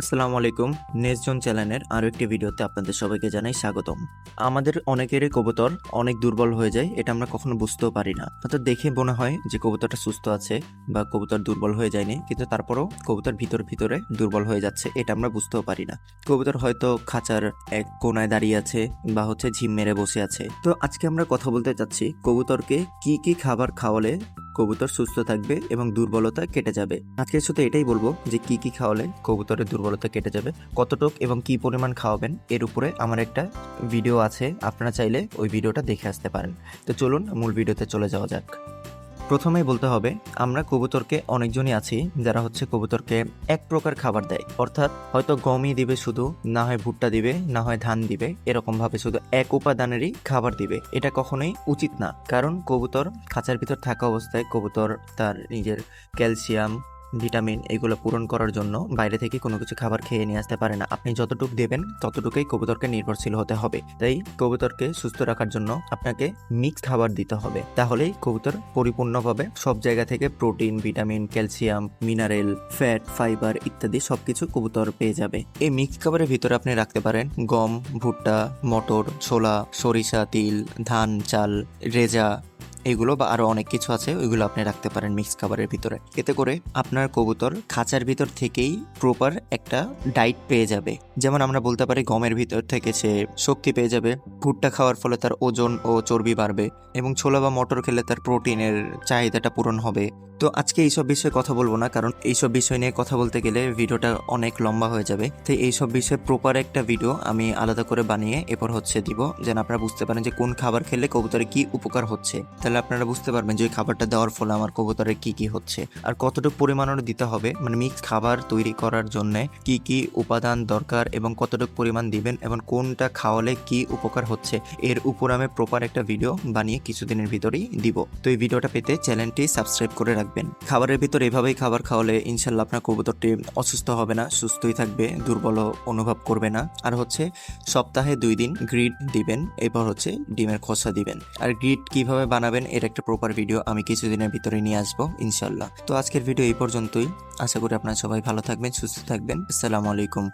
আসসালামু আলাইকুম। নেসজন চ্যানেলের আরও একটি ভিডিওতে আপনাদের সবাইকে জানাই স্বাগতম। আমাদের অনেকেরই কবুতর অনেক দুর্বল হয়ে যায়, এটা আমরা কখনো বুঝতেও পারি না। অর্থাৎ দেখে মনে হয় যে কবুতরটা সুস্থ আছে বা কবুতর দুর্বল হয়ে যায়নি, কিন্তু তারপরেও কবুতর ভিতর ভিতরে দুর্বল হয়ে যাচ্ছে, এটা আমরা বুঝতেও পারি না। কবুতর হয়তো খাঁচার এক কোনায় দাঁড়িয়ে আছে বা হচ্ছে ঝিম মেরে বসে আছে। তো আজকে আমরা কথা বলতে চাচ্ছি কবুতরকে কি কি খাবার খাওয়ালে কবুতর সুস্থ থাকবে এবং দুর্বলতা কেটে যাবে। আজকে শুধু এটাই বলব যে কি কি খাওয়ালে কবুতরের দুর্বলতা কেটে যাবে, কতটুক এবং কি পরিমাণ খাওয়াবেন এর উপরে আমার একটা ভিডিও আছে, আপনারা চাইলে ওই ভিডিওটা দেখে আসতে পারেন। তো চলুন মূল ভিডিওতে চলে যাওয়া যাক। প্রথমেই বলতে হবে, আমরা কবুতরকে অনেকজনই আছি যারা হচ্ছে কবুতরকে এক প্রকার খাবার দেয়। অর্থাৎ হয়তো গমই দিবে শুধু, না হয় ভুট্টা দিবে, না হয় ধান দিবে এরকম ভাবে শুধু এক উপাদানেরই খাবার দিবে। এটা কখনোই উচিত না। কারণ কবুতর খাঁচার ভিতর থাকা অবস্থায় কবুতর তার নিজের ক্যালসিয়াম ভিটামিন এগুলো পূরণ করার জন্য বাইরে থেকে কোনো কিছু খাবার খেয়ে নিয়ে আসতে পারে না। আপনি যতটুকু দেবেন, ততটুকুই কবুতরকে নির্ভরশীল হতে হবে। তাই কবুতরকে সুস্থ রাখার জন্য আপনাকে মিক্স খাবার দিতে হবে। তাহলেই কবুতর পরিপূর্ণভাবে সব জায়গা থেকে protein vitamin calcium mineral fat fibre ইত্যাদি সবকিছু কবুতর পেয়ে যাবে। এই মিক্স খাবারের ভিতরে আপনি রাখতে পারেন গম, ভুট্টা, মটর, ছোলা, সরিষা, তিল, ধান, চাল, রেজা এগুলো বা আরও অনেক কিছু আছে, ওইগুলো আপনি রাখতে পারেন মিক্স খাবারের ভিতরে। এতে করে আপনার কবুতর খাঁচার ভিতর থেকেই প্রপার একটা ডায়েট পেয়ে যাবে। যেমন আমরা বলতে পারি, গমের ভিতর থেকে সে শক্তি পেয়ে যাবে। ভুট্টা খাওয়ার ফলে তার ওজন ও চর্বি বাড়বে এবং ছোলা বা মটর খেলে তার প্রোটিনের চাহিদাটা পূরণ হবে। তো আজকে এইসব বিষয়ে কথা বলব না, কারণ এইসব বিষয় নিয়ে কথা বলতে গেলে ভিডিওটা অনেক লম্বা হয়ে যাবে। তো এইসব বিষয়ে প্রপার একটা ভিডিও আমি আলাদা করে বানিয়ে এরপর হচ্ছে দিব, যেন আপনারা বুঝতে পারেন যে কোন খাবার খেলে কবুতরের কি উপকার হচ্ছে। তাহলে আপনারা বুঝতে পারবেন যে খাবারটা দেওয়ার ফলে আমার কবুতরের কি কি হচ্ছে, আর কতটুকু পরিমাণও দিতে হবে মানে মিক্স খাবার তৈরি করার জন্য কি কি উপাদান দরকার এবং কতটুকু পরিমাণ দিবেন এবং কোনটা খাওয়ালে কি উপকার হচ্ছে, এর উপর আমি প্রপার একটা ভিডিও বানিয়ে কিছুদিনের ভিতরেই দিব। তো এই ভিডিওটা পেতে চ্যানেলটি সাবস্ক্রাইব করে রাখবেন খাবারের ভিতর এভাবেই খাবার খাওয়ালে ইনশাল্লাহ আপনার কবুতরটি অসুস্থ হবে না, সুস্থই থাকবে দুর্বল অনুভব করবে না। আর হচ্ছে, সপ্তাহে দুই দিন গ্রিড দিবেন, এরপর হচ্ছে ডিমের খোসা দিবেন। আর গ্রিড কীভাবে বানাবেন, এর একটা প্রপার ভিডিও আমি কিছুদিনের ভিতরে নিয়ে আসব, ইনশাল্লাহ। তো আজকের ভিডিও এই পর্যন্তই। আশা করি আপনারা সবাই ভালো থাকবেন, সুস্থ থাকবেন। আসসালামু আলাইকুম।